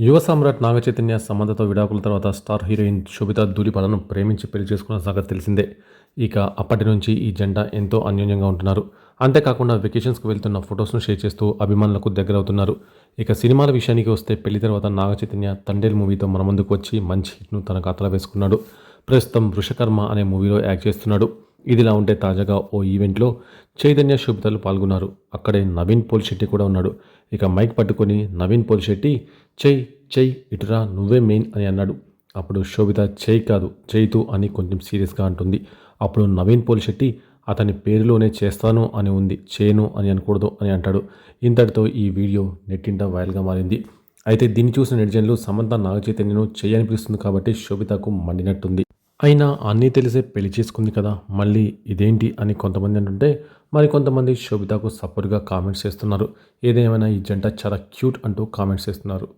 యువ సామ్రాట్ నాగ చైతన్య సమంతతో విడాకుల తర్వాత స్టార్ హీరోయిన్ శోభిత దూలిపాలను ప్రేమించి పెళ్ళి చేసుకున్న సంగతి తెలిసిందే. ఇక అప్పటి నుంచి ఈ జంట ఎంతో అన్యోన్యంగా ఉంటున్నారు. అంతేకాకుండా వెకేషన్స్కి వెళ్తున్న ఫొటోస్ను షేర్ చేస్తూ అభిమానులకు దగ్గరవుతున్నారు. ఇక సినిమాల విషయానికి వస్తే పెళ్ళి తర్వాత నాగ చైతన్య తండేల్ మూవీతో మన ముందుకు వచ్చి మంచి హిట్ను తన ఖాతాలో వేసుకున్నాడు. ప్రస్తుతం వృషకర్మ అనే మూవీలో యాక్ట్ చేస్తున్నాడు. ఇదిలా ఉంటే తాజాగా ఓ ఈవెంట్లో చైతన్య శుభితలు పాల్గొన్నారు. అక్కడే నవీన్ పోల్శెట్టి కూడా ఉన్నాడు. ఇక మైక్ పట్టుకొని నవీన్ పోల్శెట్టి చెయ్ చెయ్ ఇటురా నువ్వే మెయిన్ అని అన్నాడు. అప్పుడు శోభిత చెయ్ కాదు చేయితు అని కొంచెం సీరియస్గా అంటుంది. అప్పుడు నవీన్ పోల్శెట్టి అతని పేరులోనే చేస్తాను అని ఉంది. చేయను అని అనకూడదు అని అంటాడు. ఇంతటితో ఈ వీడియో నెట్టింట వైరల్గా మారింది. అయితే దీన్ని చూసిన నెటిజన్లు సమంత నాగచైతన్యను చైతన్యను కాబట్టి శోభితకు మండినట్టుంది. అయినా అన్నీ తెలిసే పెళ్ళి చేసుకుంది కదా మళ్ళీ ఇదేంటి అని కొంతమంది అంటుంటే మరి కొంతమంది శోభితకు సపోర్ట్గా కామెంట్స్ చేస్తున్నారు. ఏదేమైనా ఈ జంట చాలా క్యూట్ అంటూ కామెంట్స్ చేస్తున్నారు.